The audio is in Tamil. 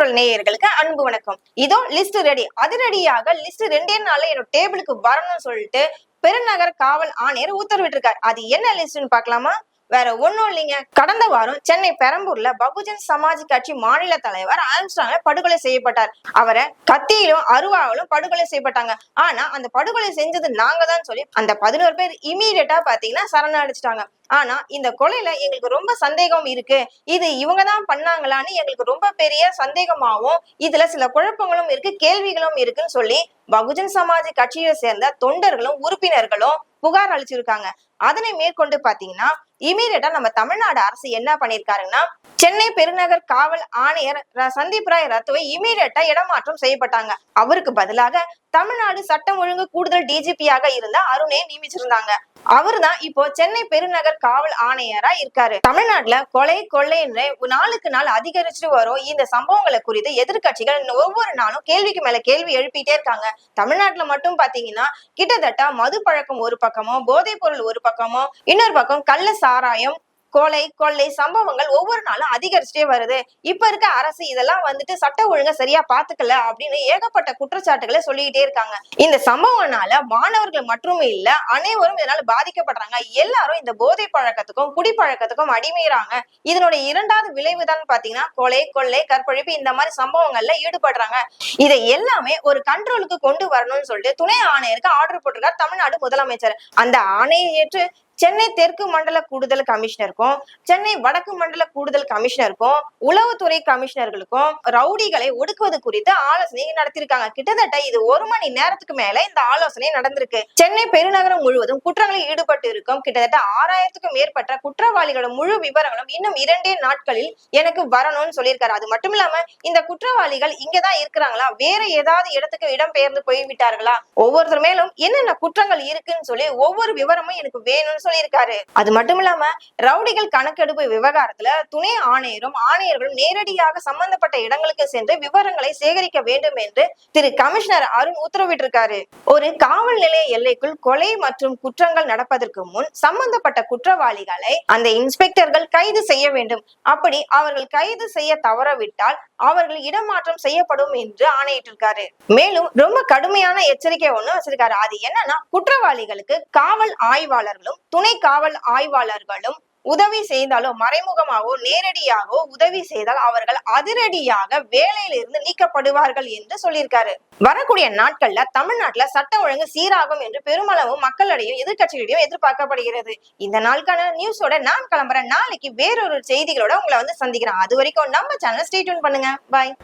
திருக்குறள் நேயர்களுக்கு அன்பு வணக்கம். இதோ லிஸ்ட் ரெடி அதிரடியாக லிஸ்ட் ரெண்டே நாள்ல என்னோட டேபிளுக்கு வரணும்னு சொல்லிட்டு பெருநகர் காவல் ஆணையர் உத்தரவிட்டிருக்காரு. அது என்ன லிஸ்ட்னு பாக்கலாமா வேற ஒண்ணும் இல்லைங்க. கடந்த வாரம் சென்னை பெரம்பூர்ல பகுஜன் சமாஜ் கட்சி மாநில தலைவர் ஆம்ஸ்டாங்க படுகொலை செய்யப்பட்டார். அவரை கத்தியிலும் அருவாவிலும் படுகொலை செய்யப்பட்டாங்க. ஆனா அந்த படுகொலை செஞ்சது நாங்க தான் சொல்லி அந்த பதினோரு பேர் இமீடியட்டா பாத்தீங்கன்னா சரணடிச்சிட்டாங்க ஆனா இந்த கொலையில எங்களுக்கு ரொம்ப சந்தேகம் இருக்கு. இது இவங்க தான் பண்ணாங்களான்னு எங்களுக்கு ரொம்ப பெரிய சந்தேகமாவும் இதுல சில குழப்பங்களும் இருக்கு கேள்விகளும் இருக்குன்னு சொல்லி பகுஜன் சமாஜ் கட்சியை சேர்ந்த தொண்டர்களும் உறுப்பினர்களும் புகார் அளிச்சிருக்காங்க. அதனை மேற்கொண்டு பாத்தீங்கன்னா இமீடியட்டா நம்ம தமிழ்நாடு அரசு என்ன பண்ணிருக்காருன்னா சென்னை பெருநகர் காவல் ஆணையர் ர- சந்தீப் ராய் ரத்துவை இமீடியட்டா இடமாற்றம் செய்யப்பட்டாங்க. அவருக்கு பதிலாக தமிழ்நாடு சட்டம் ஒழுங்கு கூடுதல் டிஜிபியாக இருந்த அருணை நியமிச்சிருந்தாங்க. அவர்தான் இப்போ சென்னை பெருநகர் காவல் ஆணையரா இருக்காரு. தமிழ்நாட்டுல கொலை கொள்ளைன்னு நாளுக்கு நாள் அதிகரிச்சுட்டு வரும். இந்த சம்பவங்களை குறித்து எதிர்க்கட்சிகள் ஒவ்வொரு நாளும் கேள்விக்கு மேல கேள்வி எழுப்பிட்டே இருக்காங்க. தமிழ்நாட்டுல மட்டும் பாத்தீங்கன்னா கிட்டத்தட்ட மது பழக்கம் ஒரு பக்கமோ போதைப் பொருள் ஒரு பக்கமோ இன்னொரு பக்கம் கள்ள சாராயம் கொலை கொள்ளை சம்பவங்கள் ஒவ்வொரு நாளும் அதிகரிச்சுட்டே வருது. இப்ப இருக்க அரசு இதெல்லாம் வந்துட்டு சட்ட ஒழுங்கா சரியா பாத்துக்கல அப்படின்னு ஏகப்பட்ட குற்றச்சாட்டுகளை சொல்லிக்கிட்டே இருக்காங்க. இந்த சம்பவம்னால மாணவர்கள் மட்டுமே இல்ல அனைவரும் இதனால பாதிக்கப்படுறாங்க. எல்லாரும் இந்த போதை பழக்கத்துக்கும் குடிப்பழக்கத்துக்கும் அடிமையிறாங்க. இதனுடைய இரண்டாவது விளைவு தான் பாத்தீங்கன்னா கொலை கொள்ளை கற்பழிப்பு இந்த மாதிரி சம்பவங்கள்ல ஈடுபடுறாங்க. இதை எல்லாமே ஒரு கண்ட்ரோலுக்கு கொண்டு வரணும்னு சொல்லிட்டு துணை ஆணையருக்கு ஆர்டர் போட்டிருக்கார் தமிழ்நாடு முதலமைச்சர். அந்த ஆணையை ஏற்று சென்னை தெற்கு மண்டல கூடுதல் கமிஷனருக்கும் சென்னை வடக்கு மண்டல கூடுதல் கமிஷனருக்கும் உளவுத்துறை கமிஷனர்களுக்கும் ரவுடிகளை ஒடுக்குவது குறித்து ஆலோசனை நடத்திருக்காங்க. கிட்டத்தட்ட இது ஒரு மணி நேரத்துக்கு மேல இந்த ஆலோசனை நடந்திருக்கு. சென்னை பெருநகரம் முழுவதும் குற்றங்களில் ஈடுபட்டு இருக்கும். கிட்டத்தட்ட ஆறாயிரத்துக்கும் மேற்பட்ட குற்றவாளிகளோட முழு விவரங்களும் இன்னும் இரண்டே நாட்களில் எனக்கு வரணும்னு சொல்லியிருக்காரு. அது மட்டும் இல்லாம இந்த குற்றவாளிகள் இங்கதான் இருக்கிறாங்களா? வேற ஏதாவது இடத்துக்கு இடம் பெயர்ந்து போய்விட்டார்களா? ஒவ்வொருத்தர் மேலும் என்னென்ன குற்றங்கள் இருக்குன்னு சொல்லி ஒவ்வொரு விவரமும் எனக்கு வேணும்னு சொல்லியிருக்காரு. அது மட்டும் இல்லாம ரவுடிகள் கணக்கெடுப்பு விவகாரத்துல துணை ஆணையரும் ஆணையர்களும் நேரடியாக சம்பந்தப்பட்ட இடங்களுக்கு சென்று விவரங்களை சேகரிக்க வேண்டும் என்று திரு கமிஷனர் அருண் உத்தரவிட்டிருக்காரு. ஒரு காவல் நிலைய எல்லைக்குள் கொலை மற்றும் குற்றங்கள் நடப்பதற்கு முன் சம்பந்தப்பட்ட குற்றவாளிகளை அந்த இன்ஸ்பெக்டர்கள் கைது செய்ய வேண்டும். அப்படி அவர்கள் கைது செய்ய தவறவிட்டால் அவர்கள் இடமாற்றம் செய்யப்படும் என்று ஆணையிட்டிருக்காரு. மேலும் ரொம்ப கடுமையான எச்சரிக்கை ஒண்ணு வச்சிருக்காரு. அது என்னன்னா குற்றவாளிகளுக்கு காவல் ஆய்வாளர்களும் துணை காவல் ஆய்வாளர்களும் உதவி செய்தாலோ மறைமுகமாகவோ நேரடியாகவோ உதவி செய்தால் அவர்கள் அதிரடியாக வேலையிலிருந்து நீக்கப்படுவார்கள் என்று சொல்லியிருக்காரு. வரக்கூடிய நாட்கள்ல தமிழ்நாட்டுல சட்ட ஒழுங்கு சீராகும் என்று பெருமளவு மக்களிடையும் எதிர்க்கட்சிகளிடையும் எதிர்பார்க்கப்படுகிறது. இந்த நாளுக்கான நியூஸோட நான் கிளம்புறேன். நாளைக்கு வேறொரு செய்திகளோட உங்களை வந்து சந்திக்கிறேன். அது வரைக்கும் நம்ம சேனல் ஸ்டே டியூன் பண்ணுங்க. பாய்